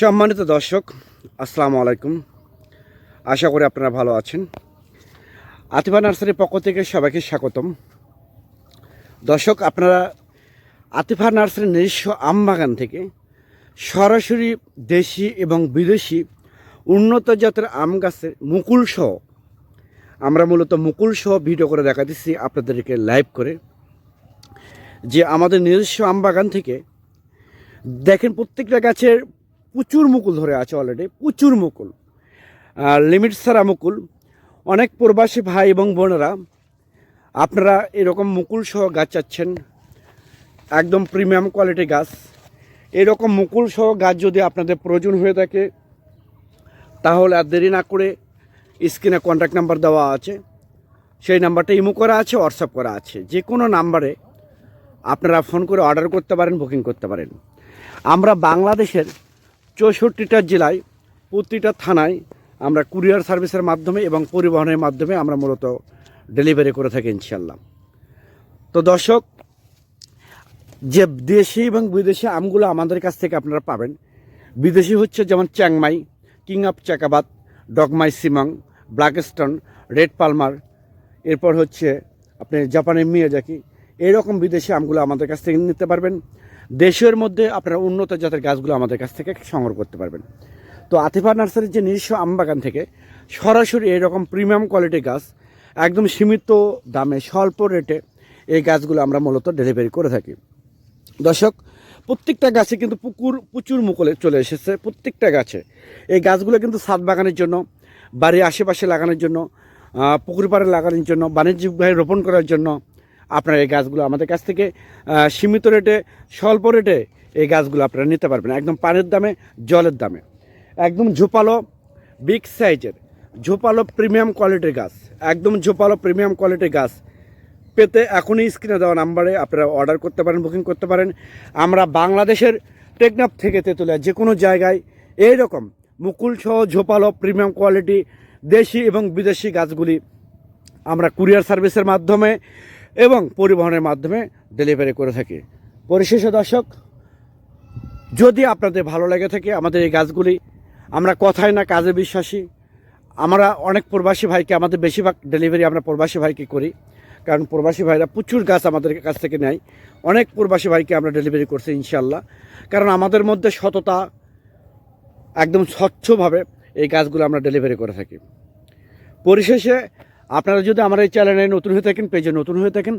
সম্মানিত দর্শক, আসসালামু আলাইকুম। আশা করি আপনারা ভালো আছেন। আতিফা নার্সারির পক্ষ থেকে সবাইকে স্বাগতম। দর্শক, আপনারা আতিফা নার্সারির নিজস্ব আম বাগান থেকে সরাসরি দেশি এবং বিদেশি উন্নত জাতের আম গাছের মুকুল সহ, আমরা মূলত মুকুল সহ ভিডিও করে দেখা দিচ্ছি আপনাদেরকে লাইভ করে। যে আমাদের নিজস্ব আম বাগান থেকে দেখেন প্রত্যেকটা গাছের প্রচুর মুকুল ধরে আছে অলরেডি প্রচুর মুকুল। লিমিট সারা মুকুল। অনেক প্রবাসী ভাই এবং বোনেরা, আপনারা এরকম মুকুল সহ গাছ চাচ্ছেন, একদম প্রিমিয়াম কোয়ালিটি গাছ। এরকম মুকুল সহ গাছ যদি আপনাদের প্রয়োজন হয়ে থাকে, তাহলে আর দেরি না করে স্ক্রিনে কন্ট্যাক্ট নাম্বার দেওয়া আছে। সেই নাম্বারটা ইমো করা আছে হোয়াটসঅ্যাপ করা আছে। যে কোনো নাম্বারে আপনারা ফোন করে অর্ডার করতে পারেন বুকিং করতে পারেন। আমরা বাংলাদেশের চৌষট্টিটা জেলায়, প্রতিটা থানায় আমরা কুরিয়ার সার্ভিসের মাধ্যমে এবং পরিবহনের মাধ্যমে আমরা মূলত ডেলিভারি করে থাকি ইনশাল্লাহ তো দর্শক, যে দেশি এবং বিদেশি আমগুলো আমাদের কাছ থেকে আপনারা পাবেন, বিদেশি হচ্ছে যেমন চ্যাংমাই, কিং অফ চাকাবাদ, ডগমাই সিমাং, ব্ল্যাকস্টোন, রেড পালমার, এরপর হচ্ছে আপনি জাপানের মিয়াজাকি, এরকম বিদেশি আমগুলো আমাদের কাছ থেকে নিতে পারবেন। দেশের মধ্যে আপনারা উন্নত জাতের গাছগুলো আমাদের কাছ থেকে সংগ্রহ করতে পারবেন। তো আতিফা নার্সারির যে নিজস্ব আম বাগান থেকে সরাসরি এরকম প্রিমিয়াম কোয়ালিটির গাছ একদম সীমিত দামে স্বল্প রেটে এই গাছগুলো আমরা মূলত ডেলিভারি করে থাকি। দর্শক, প্রত্যেকটা গাছে কিন্তু পুকুর, প্রচুর মুকলে চলে এসেছে প্রত্যেকটা গাছে। এই গাছগুলো কিন্তু ছাদ বাগানের জন্য, বাড়ির আশেপাশে লাগানোর জন্য পুকুর পাড়ে লাগানোর জন্য, বাণিজ্যিকভাবে রোপণ করার জন্য আপনারা এই গাছগুলো আমাদের কাছ থেকে সীমিত রেটে, স্বল্প রেটে এই গাছগুলো আপনারা নিতে পারবেন। একদম পানির দামে, জলের দামে। একদম ঝোপালো, বিগ সাইজের, ঝোপালো প্রিমিয়াম কোয়ালিটির গাছ। একদম ঝোপালো প্রিমিয়াম কোয়ালিটির গাছ। পেতে এখনই স্ক্রিনে দেওয়া নাম্বারে আপনারা অর্ডার করতে পারেন, বুকিং করতে পারেন। আমরা বাংলাদেশের টেকনাফ থেকে তেঁতুলিয়া যে কোনো জায়গায় এই রকম মুকুল সহ ঝোপালো প্রিমিয়াম কোয়ালিটি দেশি এবং বিদেশি গাছগুলি আমরা কুরিয়ার সার্ভিসের মাধ্যমে এবং পরিবহনের মাধ্যমে ডেলিভারি করে থাকি। পরিশেষে দর্শক, যদি আপনাদের ভালো লেগে থাকে আমাদের এই গাছগুলি আমরা কথায় না কাজে বিশ্বাসী। আমরা অনেক প্রবাসী ভাইকে, আমাদের বেশিরভাগ ডেলিভারি আমরা প্রবাসী ভাইকে করি, কারণ প্রবাসী ভাইরা প্রচুর গাছ আমাদের কাছ থেকে নেয়। অনেক প্রবাসী ভাইকে আমরা ডেলিভারি করছি ইনশাল্লাহ কারণ আমাদের মধ্যে সততা একদম স্বচ্ছভাবে এই গাছগুলো আমরা ডেলিভারি করে থাকি। পরিশেষে আপনারা যদি আমার এই চ্যানেলে নতুন হয়ে থাকেন পেজে নতুন হয়ে থাকেন